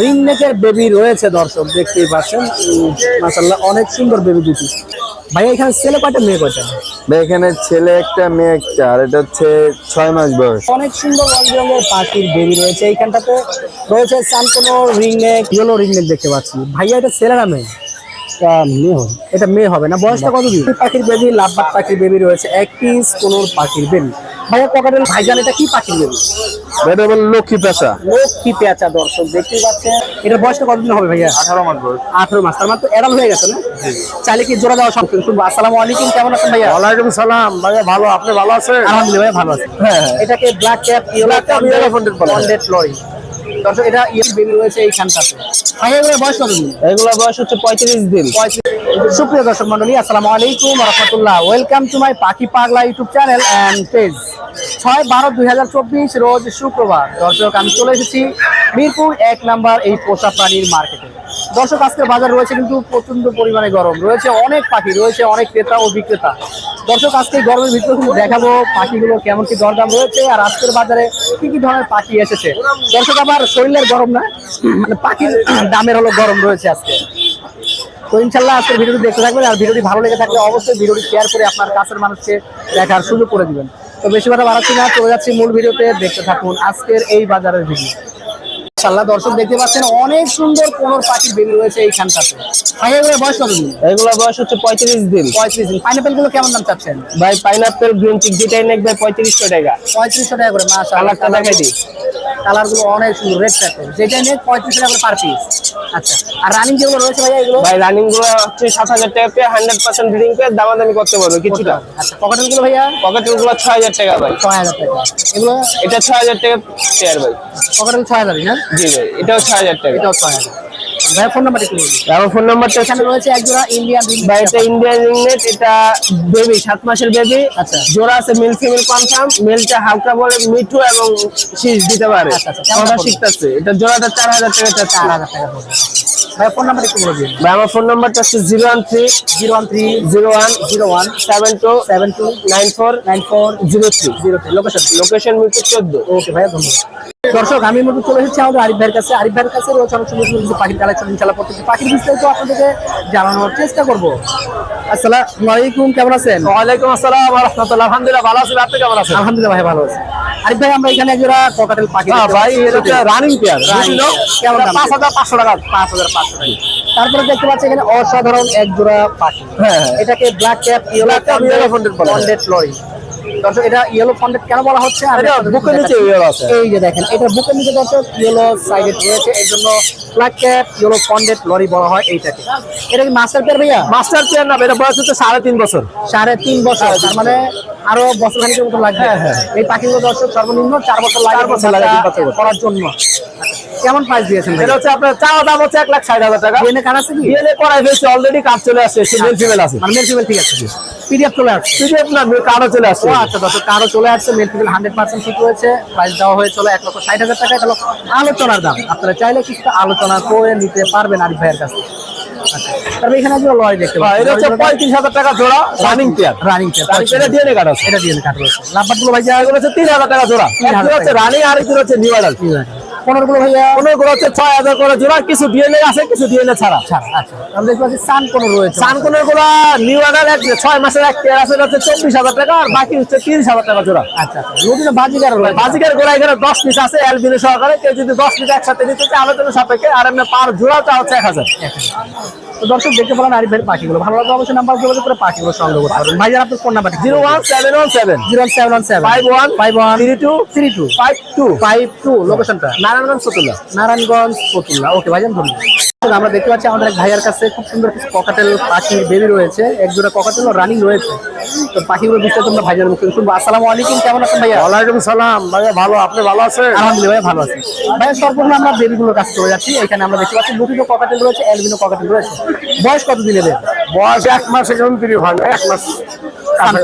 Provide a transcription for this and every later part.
Ring নেকের baby রয়েছে দর্শক দেখতেই পাচ্ছেন। মাসাল্লাহ অনেক সুন্দর বেবি দুটি। ভাই এখানে ছেলে কয়টা মেয়ে কয়টা? ভাই এখানে ছেলে একটা মেয়ে একটা আর এটা হচ্ছে ছয় মাস বয়স। অনেক সুন্দর রং বেরঙের পাখির বেবি রয়েছে। এইখানটাতে রয়েছে সানকোনো ring neck yellow ring neck দেখতে পাচ্ছি। ভাইয়া এটা ছেলে না মেয়ে? মেয়ে হবে। এটা মেয়ে হবে না। বয়সটা কত দিন? পাখির বেবি লাভবাট পাখির বেবি রয়েছে। এক পিস কোন পাখির বেবি ভাইয়া পকেটের ভাইজান এটা কি পাখি বেবি এটা বল লক্ষ্মী পেঁচা। লক্ষ্মী পেঁচা দর্শক দেখতে পাচ্ছেন। এটার বয়সটা কতদিন হবে ভাইয়া? আঠারো মাস বয়স। আঠারো মাস তার মানে তো এডাল হয়ে গেছে না? চাইলে কি জোড়া দেওয়া সম্ভব শুনব। আসসালামু আলাইকুম কেমন আছেন ভাইয়া? ওয়ালাইকুম সালাম। ভাইয়া ভালো। আপনি ভালো আছেন? আলহামদুলিল্লাহ ভাইয়া ভালো আছে। হ্যাঁ এটাকে black cap yellow cap yellow fronted lory দর্শক এটা ইয়ে বেবি রয়েছে এইখানটাতে। এগুলোর বয়স কত দিন? এগুলো বয়স হচ্ছে পঁয়ত্রিশ দিন। সুপ্রিয় দর্শক মন্ডলী আসসালামু আলাইকুম রহমতুল্লাহ। ওয়েলকাম টু মাই পাখি পাগলা ইউটিউব চ্যানেল অ্যান্ড পেজ ছয় বারো দুই হাজার চব্বিশ রোজ শুক্রবার। দর্শক আমি চলে এসেছি মিরপুর এক নাম্বার এই পোষা প্রাণীর মার্কেটে দর্শক, আজকের বাজার রয়েছে কিন্তু প্রচণ্ড পরিমাণে গরম। রয়েছে অনেক পাখি, রয়েছে অনেক ক্রেতা ও বিক্রেতা। দর্শক, আজকে গরমের ভিতরে কিন্তু দেখাবো পাখিগুলো কেমন কি দরদাম রয়েছে আর আজকের বাজারে কি কি ধরনের পাখি এসেছে। দর্শক, আবার শরীরের গরম না মানে পাখির দামের হলো গরম রয়েছে আজকে। তো ইনশাল্লাহ আজকের ভিডিওটি দেখতে থাকবেন আর ভিডিওটি ভালো লেগে থাকলে অবশ্যই ভিডিওটি শেয়ার করে আপনার কাছের মানুষকে দেখার সুযোগ করে দিবেন। তো বেশি কথা বাড়াচ্ছি না, চলে যাচ্ছি মূল ভিডিওতে। দেখতে থাকুন আজকের এই বাজারের ভিডিও। ইনশাল্লাহ দর্শক দেখতে পাচ্ছেন অনেক সুন্দর কোনোর পাখির বেবি রয়েছে এইখানটাতে। ভাই এগুলো বয়স কত দিন? এগুলো বয়স হচ্ছে পঁয়ত্রিশ দিন। পঁয়ত্রিশ দিন। পাইনাপেলগুলো কেমন দাম চাচ্ছেন? ভাই পাইনাপেল গ্রিন চিক যেটাই নেক ভাই পঁয়ত্রিশশো টাকা। পঁয়ত্রিশশো টাকা করে কালারটা দেখাই দিই। কালারগুলো অনেক সুন্দর রেড টাইপের যেটা নিয়ে পঁয়ত্রিশ টাকা পার পিস আচ্ছা আর রানিং যেগুলো রয়েছে ভাই এগুলো? ভাই রানিংগুলো হচ্ছে সাত হাজার টাকা পেয়ে হান্ড্রেড পার্সেন্ট ব্রিডিং পেয়ে দামাদামি করতে পারবে কিছুটা। আচ্ছা পকেটগুলো ভাইয়া? পকেটেরগুলো ছয় হাজার টাকা ভাই। ছয় হাজার টাকা। এগুলো? এটা ছয় হাজার টাকা পেয়ার ভাই। পকেটেল ছয় হাজার না? জি ভাই এটাও ছয় হাজার টাকা। এটাও ছয় হাজার। ফোন নাম্বার একটু বলুন। আমার ফোন নাম্বারটা এখানে রয়েছে ইন্ডিয়ান ভাই এটা ইন্ডিয়ান রিংনেট এটা বেবি সাত মাসের বেবি আচ্ছা। জোড়া আছে মেল ফিমেল কনফার্ম মেলটা হালকা বলে মিঠু এবং শীষ দিতে পারে। আচ্ছা, আচ্ছা। শিখতেছে। এটা জোড়াটা টাকা টাকা পড়বে ফোন নাম্বার একটু বলে দিন। ভাই আমার নাম্বারটা হচ্ছে লোকেশন লোকেশন মিরপুর চোদ্দ। ওকে ভাইয়া ধন্যবাদ। দর্শক আমি মতো চলে এসেছি আমাদের আরিফ ভাইয়ের কাছে। আরিফ ভাইয়ের কাছে রয়েছে অনেক সুন্দর সুন্দর কিছু পাখির কালেকশন। ইনশাল্লাহ প্রত্যেকটি পাখির বিস্তারিত আপনাদেরকে জানানোর চেষ্টা করব। আসসালামু আলাইকুম কেমন আছেন? ওয়ালাইকুম আসসালাম রহমতুল্লাহ আলহামদুলিল্লাহ ভালো আছেন আপনি কেমন আছেন? আলহামদুলিল্লাহ ভাই ভালো আছি। আরিফ ভাই আমরা এখানে একজোড়া ককাটেল পাখি হ্যাঁ ভাই এটা রানিং পেয়ার। কেমন দাম? টাকা। পাঁচ হাজার পাঁচশো টাকা। তারপরে দেখতে পাচ্ছি এখানে অসাধারণ এক জোড়া পাখি। হ্যাঁ, হ্যাঁ। এটাকে ব্ল্যাক ক্যাপ ইয়েলো funded বলা দর্শক এটা ইয়েলো ফন্ডেড কেন বলা হচ্ছে? আপনাদের বুকের নিচে yellow আছে। এই যে দেখেন এটা বুকের নিচে দর্শক ইয়েলো রয়েছে। এই জন্য black cap yellow fronted lory বলা হয় এইটাকে। এটা কি মাস্টার পেয়ার ভাইয়া? মাস্টার পেয়ার না এটা বয়স হচ্ছে সাড়ে তিন বছর। সাড়ে তিন বছর তার মানে আরও বছর খানিকের মতো লাগবে। হ্যাঁ, হ্যাঁ। এই পাখিগুলো দর্শক সর্বনিম্ন চার বছর লাগে করার জন্য। কেমন প্রাইস দিয়েছেন এটা হচ্ছে আপনার চাওয়া দাম হচ্ছে এক লাখ ষাট হাজার টাকা। ডিএনএ কার্ড আছে কি? ডিএনএ করাই ফেলছে অলরেডি কাজ চলে আসছে মেল ফিমেল আছে। মানে মেল ফিমেল ঠিক আছে। পিডিএফ চলে আসছে। পিডিএফ না কার্ডও চলে আসছে। আচ্ছা দর্শক কারও চলে আসছে মেল ফিমেল হান্ড্রেড পার্সেন্ট ঠিক রয়েছে প্রাইস দেওয়া হয়ে চলে এক লক্ষ ষাট হাজার টাকা এটা আলোচনার দাম। আপনারা চাইলে কিছুটা আলোচনা করে নিতে পারবেন আরিফ ভাইয়ের কাছে আচ্ছা তারপরে এখানে যে লরি দেখতে হ্যাঁ, এটা হচ্ছে টাকা জোড়া রানিং পেয়ার রানিং এটা কার্ড আছে। এটা দিয়ে কাট রয়েছে। লাভবারগুলো ভাই টাকা জোড়া। তিন হচ্ছে রানিং আর একটা হচ্ছে নিউ অ্যাডাল্ট পনেরো গুলো ভাইয়া পনেরো গুলো হচ্ছে ছয় হাজার করে জোড়া। কিছু ডিএনএ আছে কিছু ডিএনএ ছাড়া। আচ্ছা আমরা দেখতে পাচ্ছি সান কোনো রয়েছে। সানকনেরগুলা নিউ অ্যাডাল্ট এক ছয় মাসের এক পেয়ার আছে এটা হচ্ছে চব্বিশ হাজার টাকা আর বাকি হচ্ছে তিরিশ হাজার টাকা জোড়া। আচ্ছা নদীতে বাজিকার রয়েছে। বাজিকের গোড়া এখানে দশ পিস আছে এলবিনো সহকারে। কেউ যদি দশ পিস একসাথে নিতে চায় আলোচনা সাপেক্ষে আর এমনি পার জোড়াটা হচ্ছে এক হাজার। তো দর্শক দেখতে পেলেন আরিফ ভাইয়ের পাখিগুলো। ভালো লাগবে অবশ্যই নাম্বার যোগাযোগ করে পাখিগুলো সংগ্রহ করতে পারবেন। ভাইজান আপনার phone number zero one seven one seven. Zero seven one seven. Five one five one three two? Three two. Five two five two লোকেশনটা? নারায়ণগঞ্জ ফতুল্লা নারায়ণগঞ্জ ফতুল্লা ওকে ভাইজান ধন্যবাদ। আমরা দেখতে পাচ্ছি আমাদের এক ভাইয়ার কাছে খুব সুন্দর কিছু ককাটেল পাখির বেবি রয়েছে। এক জোড়া ককাটেল রানিং রয়েছে। তো পাখিগুলো বিস্তারিত আমরা ভাইজানের মুখে শুনব। আসসালামু আলাইকুম কেমন আছেন ভাইয়া? ওয়ালাইকুম সালাম। ভাইয়া ভালো আপনি ভালো আছেন? আলহামদুলিল্লাহ ভাই ভালো আছি। ভাইয়া সর্বপ্রথম আমরা বেবিগুলোর কাছে চলে যাচ্ছি। এখানে আমরা দেখতে পাচ্ছি লুটিনো ককাটেল রয়েছে অ্যালবিনো ককাটেল রয়েছে। বয়স কত দিনের এদের? বয়স এক মাস এখন হয় এক মাস। সামনে।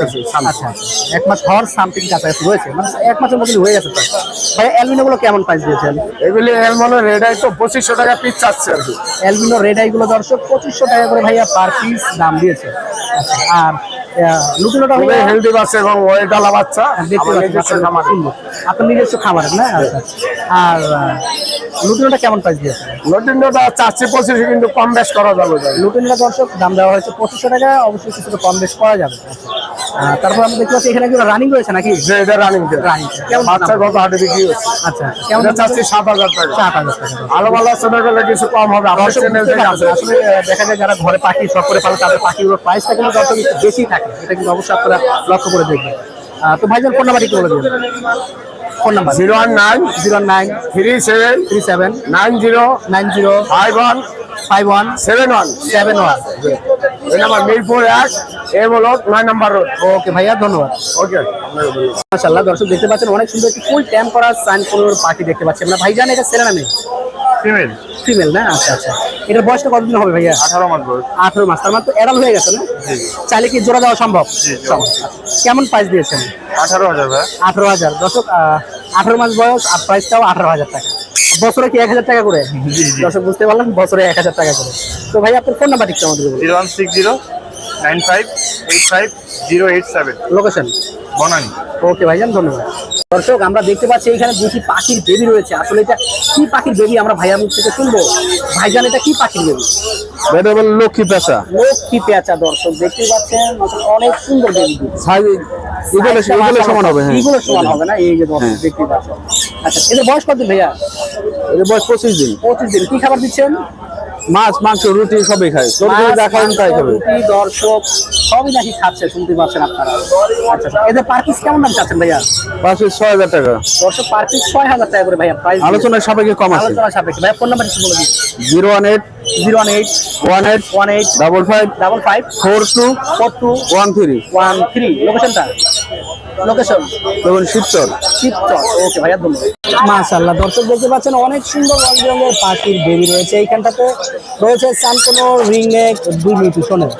আচ্ছা আচ্ছা এক মাস হওয়ার সামথিং কাছাকাছি রয়েছে। মানে এক মাসের হয়ে গেছে। ভাইয়া অ্যালবিনো কেমন প্রাইস দিয়েছেন এগুলি রেড আই তো পঁচিশশো টাকা পিস চাচ্ছে আর কি। অ্যালবিনো রেড আই দর্শক পঁচিশশো টাকা করে ভাইয়া পার পিস দাম দিয়েছে। আচ্ছা, আর লুটিনোটা হেলদি বাচ্চা এবং ওয়েটালা বাচ্চা। দেখতে পাচ্ছি আপনার নিজস্ব খামারের না? আচ্ছা আর লুটিনোটা কেমন প্রাইস দিয়েছে লটিনটা চারশো পঁচিশে কিন্তু কম বেশ করা যাবে লুটিনটা দর্শক দাম দেওয়া হয়েছে পঁচিশশো টাকা অবশ্যই কিছুটা কম বেশ করা যাবে। তারপর আমরা দেখতে পাচ্ছি এখানে কি রানিং রয়েছে নাকি? যে এটা রানিং রানিং বাচ্চা গত হাটে বিক্রি হচ্ছে? আচ্ছা কেমন চাচ্ছি সাত হাজার টাকা। সাত হাজার টাকা। আলো ভালো ছেলে গেলে কিছু কম হবে। আমার চ্যানেল থেকে আসলে দেখা যায় যারা ঘরে পাখি শখ করে পালে তাদের পাখিগুলোর প্রাইসটা কিন্তু দর্শক বেশি থাকে। এটা কিন্তু অবশ্যই আপনারা লক্ষ্য করে দেখবেন। তো ভাইজান ফোন নাম্বারটি একটু বলে দিন। Phone number. Zero one nine. Zero nine. Three seven. Three seven. Nine zero. Nine zero. Five one. Five one. Seven one. Seven one. এই নাম্বার মিরপুর এক এ বলো নয় নাম্বার রোড। ওকে ভাইয়া ধন্যবাদ। ওকে। মাসাল্লাহ দর্শক দেখতে পাচ্ছেন অনেক সুন্দর একটি ফুল ট্যাম্প করা সাইন কোনোর পাখি দেখতে পাচ্ছেন না ভাইজান এটা সেরা নামে? ফিমেল ফিমেল না? আচ্ছা আচ্ছা। এটার বয়সটা কতদিন হবে ভাইয়া? আঠারো মাস বয়স। আঠারো মাস। তার মানে তো এডাল হয়ে গেছে না? চাইলে কি জোড়া দেওয়া সম্ভব। কেমন প্রাইস দিয়েছেন? আঠারো হাজার আঠারো হাজার। দর্শক আঠারো মাস বয়স আর প্রাইসটাও আঠারো হাজার টাকা। বছরে কি এক হাজার টাকা করে? দর্শক বুঝতে পারলাম বছরে এক হাজার টাকা করে। তো ভাই আপনার ফোন নাম্বার ঠিক আমাদের zero one six zero nine five eight five zero eight seven. Location Banani. Okay ভাইজান ধন্যবাদ। দর্শক আমরা দেখতে পাচ্ছি এখানে দুটি পাখির বেবি রয়েছে। আসলে এটা কি পাখির বেবি আমরা ভাইয়ার মুখ থেকে শুনব? ভাইজান এটা কি পাখির বেবি? এটা বল লক্ষ্মী পেঁচা। লক্ষ্মী পেঁচা দর্শক দেখতে পাচ্ছেন অনেক সুন্দর বেবি। এগুলো এগুলো সমান হবে হ্যাঁ। এগুলো সমান হবে না? এই যে দর্শক দেখতে পাচ্ছেন। আচ্ছা এদের বয়স কত ভাইয়া? এর বয়স পঁচিশ দিন। পঁচিশ দিন। কি খাবার দিচ্ছেন? মাছ মাংস রুটি সবই খায়। ছোট মাছ, তাই খাবে। রুটি, দর্শক সবই নাকি খাচ্ছে শুনতে পাচ্ছেন আপনারা। আচ্ছা আচ্ছা। এদের পার পিস কেমন দাম চাচ্ছেন ভাইয়া? পাঁচশো ছয় হাজার টাকা। দর্শক পার পিস ছয় হাজার টাকা করে ভাইয়া প্রাইস আলোচনার সাপেক্ষে কম আছে। আলোচনা সাপেক্ষে। ভাইয়া ফোন নাম্বার একটু বলে দিন। Zero one eight zero one eight one eight one eight double five double five four two four two one three. One three. লোকেশনটা লোকেশন দেখুন শিবচর। শিবচর ওকে ভাইয়া ধন্যবাদ। মাশাআল্লাহ দর্শক দেখতে পাচ্ছেন অনেক সুন্দর রং বেরঙের পাখির বেবি রয়েছে। এইখানটাতে রয়েছে সানকোনো রিং নেক দুই মিটু শোনেন।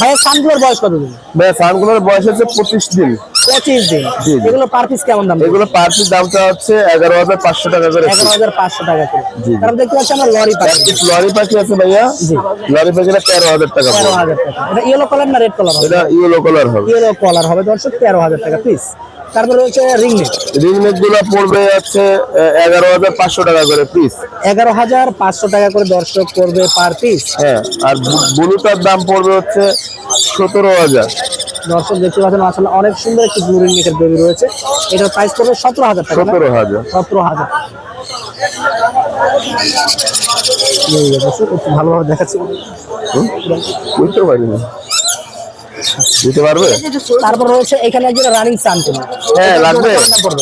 ভাইয়া সানগুলোর বয়স কত দিন? ভাই ফার্মগুলোর বয়স হচ্ছে পঁচিশ দিন। পঁচিশ দিন। জি, জি। এগুলো পার পিস কেমন দাম? এগুলো পার পিস দামটা হচ্ছে এগারো হাজার পাঁচশো টাকা করে এগারো হাজার পাঁচশো টাকা করে। জি, জি। দেখতে পাচ্ছি আমরা লরি পাখি। লরি পাখি আছে ভাইয়া। জি। লরি পাখিটা তেরো হাজার টাকা তেরো হাজার টাকা। এটা ইয়েলো কালার না রেড কালার এটা ইয়েলো কালার হবে। ইয়েলো কালার হবে। দর্শক তেরো হাজার টাকা পিস তারপরে রয়েছে রিং নেক রিং নেকগুলো পড়বে হচ্ছে এগারো হাজার পাঁচশো টাকা করে পিস এগারো হাজার পাঁচশো টাকা করে দর্শক করবে পার পিস হ্যাঁ আর ব্লুটার দাম পড়বে হচ্ছে সতেরো হাজার। দর্শক দেখতে পাচ্ছেন আসলে অনেক সুন্দর একটি ব্লু রিং নেকের বেবি রয়েছে। এটার প্রাইস পড়বে সতেরো হাজার টাকা না? সতেরো হাজার। সতেরো হাজার। ভালোভাবে দেখাচ্ছি? বুঝতে পারিনি। দিতে পারবে? তারপর রয়েছে এখানে একজন রানিং সান হ্যাঁ লাগবে।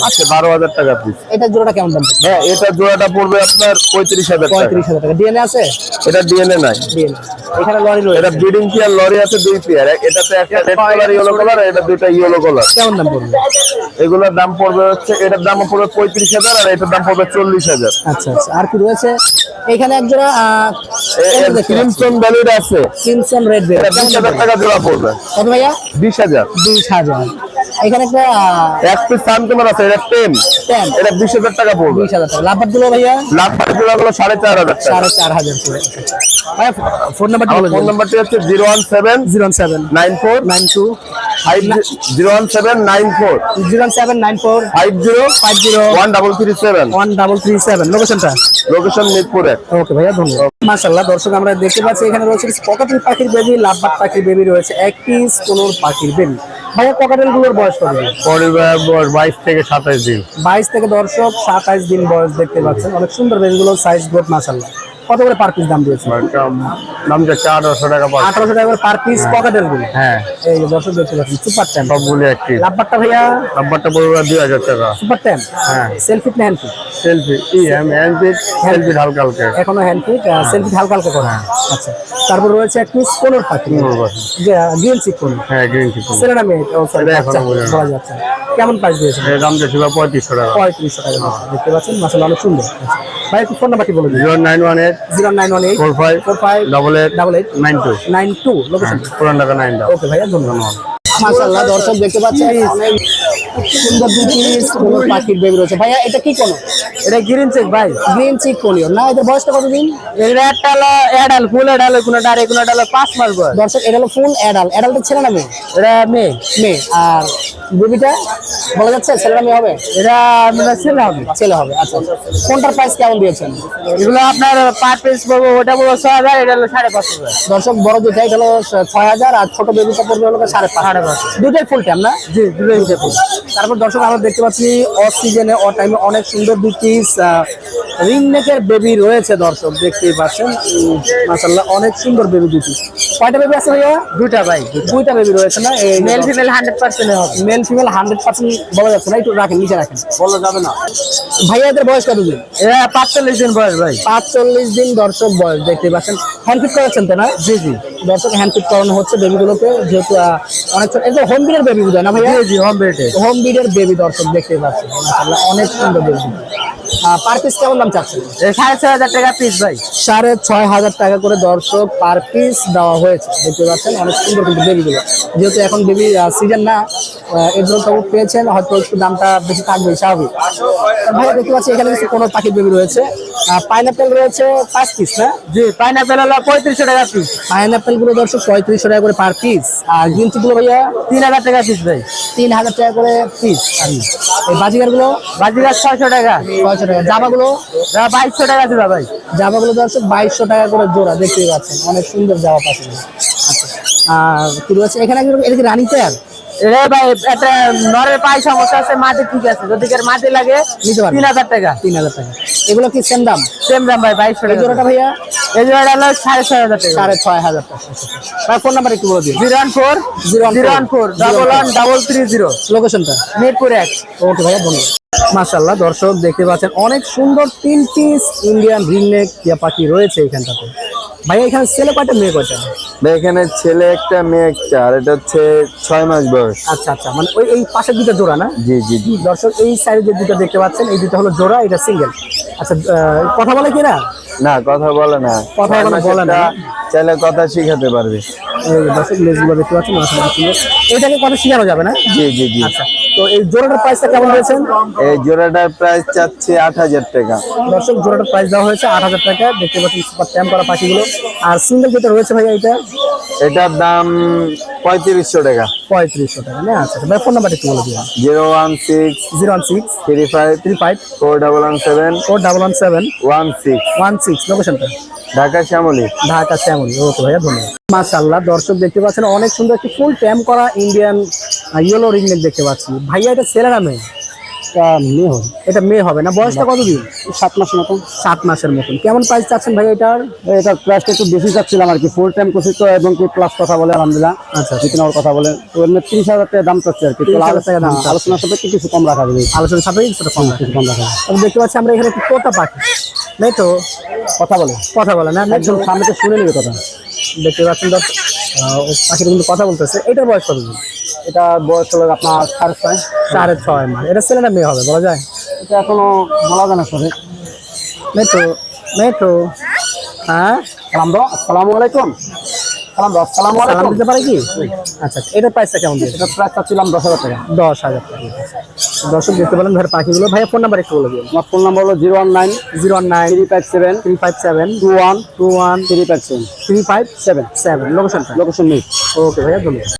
আচ্ছা বারো হাজার টাকা পিস এটা জোড়াটা কেমন দাম? হ্যাঁ এটা জোড়াটা পড়বে আপনার পঁয়ত্রিশ হাজার পঁয়ত্রিশ হাজার টাকা। ডিএনএ আছে? এটা ডিএনএ নাই। এখানে লরি এটা ব্রিডিং পেয়ার লরি আছে দুই পেয়ার এটাতে একটা রেড কালার ইয়েলো কালার এটা দুইটা ইয়েলো কালার কেমন দাম পড়বে? এগুলোর দাম পড়বে হচ্ছে এটার দাম পড়বে পঁয়ত্রিশ হাজার আর এটার দাম পড়বে চল্লিশ হাজার। আচ্ছা আচ্ছা। আর কি রয়েছে? এখানে এক জোড়া ক্রিমসন ভ্যালির আছে। ক্রিমসন রেড বিশ হাজার টাকা জোড়া পড়বে। কত ভাইয়া? বিশ হাজার। বিশ হাজার। এখানে একটা এক পিস সানকুমার আছে এটা টেন টেন এটা বিশ হাজার টাকা পড়বে। বিশ হাজার টাকা। লাভবার দিল ভাইয়া? লাভ পাটি হলো গুলো সাড়ে চার হাজার টাকা। সাড়ে চার হাজার ভাইয়া ফোন নাম্বারটা ফোন নাম্বারটি হচ্ছে zero one seven zero seven nine four nine two five zero one seven nine four zero seven nine four five zero five zero one double three seven one double three seven লোকেশনটা location মিরপুরে okay ভাইয়া ধন্যবাদ। মাশাল্লাহ দর্শক আমরা দেখতে পাচ্ছি এখানে রয়েছে ককাটেল পাখির বেবি লাভবাট পাখির বেবি রয়েছে এক পিস কোনোর পাখির বেবি ভাইয়া ককাটেলগুলোর বয়স কত দিন? পরিবার বয়স বাইশ থেকে সাতাইশ দিন। বাইশ থেকে দর্শক সাতাইশ দিন বয়স দেখতে পাচ্ছেন। অনেক সুন্দর বেবিগুলোর সাইজ গ্রোথ মাশাল্লাহ কত করে পার পিস দাম দিয়েছে? দাম যাচ্ছে আঠারোশো টাকা আঠারোশো টাকা পার পিস পকেটেরগুলো হ্যাঁ। এই যে দর্শক দেখতে পাচ্ছেন সুপার ট্যাম্প সবগুলি একটি। লাভবারটা ভাইয়া? নাম্বারটা পড়বে দুই হাজার টাকা। সুপার ট্যাম্প হ্যাঁ। সেলফি না হ্যান্ড সেলফি ই হ্যাঁ হ্যান্ডপিক সেলফি হালকা হালকা এখনও হ্যান্ড ফিট সেলফি হালকা হালকা করা। আচ্ছা তারপর রয়েছে এক পিস কোনোর পাখি। গ্রিন চিক কোন হ্যাঁ গ্রিন চিকেন ছেলেরা মেয়ে ও সরি এটা বলা যাচ্ছে কেমন প্রাইস দিয়েছে? এর দাম যাচ্ছে পঁয়ত্রিশশো টাকা। পঁয়ত্রিশশো টাকা। দেখতে পাচ্ছেন মাসাল্লাহ অনেক সুন্দর। আচ্ছা। ভাই একটু ফোন নাম্বারটি বলে দিন। Zero nine one eight zero nine one eight four five four five double eight double eight nine two nine two location পুরান টাকা নাইন ওকে ভাইয়া ধন্যবাদ। মাশাআল্লাহ দর্শক দেখতে পাচ্ছেন অনেক সুন্দর দুটি কোন পাখির বেবি রয়েছে। ভাইয়া এটা কি কোন? এটা গ্রিন চেক ভাই। গ্রিন চিক কোলিও না এদের বয়সটা কতদিন? এটা একটা হলো অ্যাডাল ফুল অ্যাডাল কোনো ডারে কোনো হলো পাঁচ মাস বয়স। দর্শক এটা হলো ফুল অ্যাডাল্ট অ্যাডাল্টের ছেলে না মেয়ে? এটা মেয়ে। মেয়ে। আর বেবিটা বলা যাচ্ছে ছেলে না মেয়ে হবে? এটা ছেলে হবে। ছেলে হবে আচ্ছা। কোনটার প্রাইস কেমন দিয়েছেন? এগুলো আপনার পার পিস পড়ব ওটা পড়ব ছয় হাজার এটা হলো সাড়ে পাঁচ হাজার। দর্শক বড় দুইটা এটা হলো ছয় হাজার আর ছোট বেবিটা পড়বে হলো সাড়ে পাঁচ পাঁচ। দুটাই ফুল টাইম না? জি দুটোই ফুল তারপর দর্শক আমরা দেখতে পাচ্ছি অফ সিজনে অ টাইমে অনেক সুন্দর দুটি রিং নেকের বেবি রয়েছে দর্শক দেখতেই পাচ্ছেন। মাসাল্লাহ অনেক সুন্দর বেবি দুটি। কয়টা বেবি আছে ভাইয়া? দুইটা ভাই। দুইটা বেবি রয়েছে না? মেল ফিমেল হান্ড্রেড পার্সেন্ট হবে। মেল ফিমেল হান্ড্রেড পার্সেন্ট বলা যাচ্ছে না একটু রাখেন নিচে রাখেন। বলা যাবে না। ভাইয়া এদের বয়স কত দিন এটা পাঁচচল্লিশ দিন বয়স ভাই। পাঁচচল্লিশ দিন দর্শক বয়স দেখতে পাচ্ছেন। হ্যান্ড ফিট করাচ্ছেন তো না? জি জি। দর্শক হ্যান্ড ফিট করানো হচ্ছে বেবিগুলোকে যেহেতু অনেক এটা হোম বিডের বেবি বুঝায় না ভাইয়া? জি জি হোম বেটে হোম বিডের বেবি দর্শক দেখতে পাচ্ছেন। মাশাআল্লাহ অনেক সুন্দর বেবি পার পিস কেমন দাম চাচ্ছেন? সাড়ে ছয় হাজার টাকা পিস ভাই। সাড়ে ছয় হাজার টাকা করে দর্শক পার পিস দেওয়া হয়েছে দেখতে পাচ্ছেন? অনেক সুন্দর কিন্তু বেবিগুলো যেহেতু এখন বেবি সিজন না এর জন্য তবু পেয়েছেন হয়তো একটু দামটা বেশি থাকবে স্বাভাবিক। ভাই দেখতে পাচ্ছি এখানে কিছু কোনো পাখির বেবি রয়েছে। পাইনাপেল রয়েছে পাঁচ পিস না? জি পাইনাপেল হলো পঁয়ত্রিশশো টাকা পিস পাইনাপেলগুলো দর্শক পঁয়ত্রিশশো টাকা করে পার পিস আর গ্রিনগুলো ভাইয়া? তিন হাজার টাকা পিস ভাই। তিন হাজার টাকা করে পিস এই বাজিগারগুলো বাজিগার ছয়শো টাকা। ছয়শো টাকা বাইশশো টাকা ভাই। দর্শক বাইশশো টাকা করে জোড়া দেখতেই পাচ্ছেন। অনেক সুন্দর জামা পাচ্ছেন আচ্ছা আর কি রয়েছে? এখানে এটা কি রানিং পেয়ার রে ভাই একটা নরের পায়ে সমস্যা আছে মাটি ঠিক আছে। যদি মাটি লাগে নিতে পারবে। তিন হাজার টাকা। তিন হাজার টাকা। এগুলো কি সেম দাম? সেম দাম ভাই বাইশশো টাকা। জোড়াটা ভাইয়া? এই জোড়াটা হলো সাড়ে ছয় হাজার টাকা। সাড়ে ছয় হাজার টাকা। ভাই ফোন নাম্বার একটু বলে দিন। Zero one four zero one four. Double one double three zero লোকেশনটা মিরপুর এক। ওকে ভাইয়া ধন্যবাদ। মাশাল্লাহ দর্শক দেখতে পাচ্ছেন অনেক সুন্দর তিন পিস ইন্ডিয়ান রিংনেক টিয়া পাখি রয়েছে এখানটাতে। ভাইয়া এখানে ছেলে কয়টা মেয়ে কয়টা? ভাই, এখানে ছেলে একটা মেয়ে একটা আর এটা হচ্ছে ছয় মাস বয়স। আচ্ছা আচ্ছা মানে ওই এই পাশের দুটো জোড়া না? জি জি জি। দর্শক এই সাইডে যে দুটো দেখতে পাচ্ছেন এই দুটো হলো জোড়া এটা সিঙ্গেল। আচ্ছা কথা বলে কি না? না কথা বলে না। কথা বলে বলে না। চাইলে কথা শিখাতে পারবে। এই দর্শক লেজগুলো দেখতে পাচ্ছেন এটাকে কথা শেখানো যাবে না? জি জি জি। আচ্ছা। তো এই জোড়াটার প্রাইসটা কেমন রয়েছে? এই জোড়াটার প্রাইস চাচ্ছে আট হাজার টাকা। দর্শক জোড়াটার প্রাইস দেওয়া হয়েছে আট হাজার টাকা। দেখতে পাচ্ছেন সুপার ট্যাম করা পাখিগুলো। আর সিঙ্গেল যেটা রয়েছে ভাইয়া এটা? এটার দাম পঁয়ত্রিশশো টাকা। পঁয়ত্রিশশো টাকা না? আচ্ছা আচ্ছা ভাই ফোন নাম্বার একটু বলে দিন zero one six zero one six three five three five four double one seven four double one seven one six. One six লোকেশনটা ঢাকা শ্যামলী। ঢাকা শ্যামলী, ওকে ভাইয়া, ধন্যবাদ। মাশাল্লাহ দর্শক দেখতে পাচ্ছেন, অনেক সুন্দর একটি ফুল ট্যাম করা ইন্ডিয়ান ইয়েলো রিংনেক দেখতে পাচ্ছি। ভাইয়া, এটা ছেলে না মেয়ে মেয়ে হবে। এটা মেয়ে হবে না? বয়সটা কতদিন? সাত মাসের মতন। সাত মাসের মতন। কেমন প্রাইস চাচ্ছেন ভাই এটার এটার প্রাইসটা একটু বেশি চাচ্ছিলাম আর কি। ফুল টাইম করছি তো এবং কি প্লাস কথা বলে আলহামদুলিল্লাহ। আচ্ছা জিতিন আমার কথা বলে। তো এমনি তিরিশ হাজার টাকা দাম চাচ্ছে আর কি। তো 30,000 টাকা দাম আলোচনার সাপেক্ষে কিছু কম রাখা যাবে আলোচনা সাপেক্ষে কিছুটা কম রাখি। কম রাখা যাবে দেখতে পাচ্ছি আমরা এখানে তোতা পাখি। নেই তো? কথা বলে। কথা বলে না? একদম সামনে তো শুনে নেবে কথা দেখতে পাচ্ছেন পাখিটা কিন্তু কথা বলতেছে। এটার বয়স কত এটা বয়স হলো আপনার সাড়ে ছয়। সাড়ে ছয় মাস। এটা ছেলেটা মেয়ে হবে বলা যায়? এটা এখনও বলা যায় না সরে মেয়ে তো মেয়ে তো। হ্যাঁ? সালাম আসসালামু আলাইকুম। সালাম সালাম দিতে পারে কি? আচ্ছা এটার প্রাইসটা কেমন দিয়েছে এটা প্রাইস চাচ্ছিলাম দশ হাজার টাকা। দশ হাজার টাকা দর্শক দেখতে পেলেন ভাইয়ের পাখিগুলো। ভাইয়া ফোন নাম্বার একটু বলে দিন। আমার ফোন নাম্বার হলো zero one nine zero one nine three five seven three five seven two one two one three five seven three five seven seven লোকেশনটা লোকেশন নেই ওকে ভাইয়া ধন্যবাদ।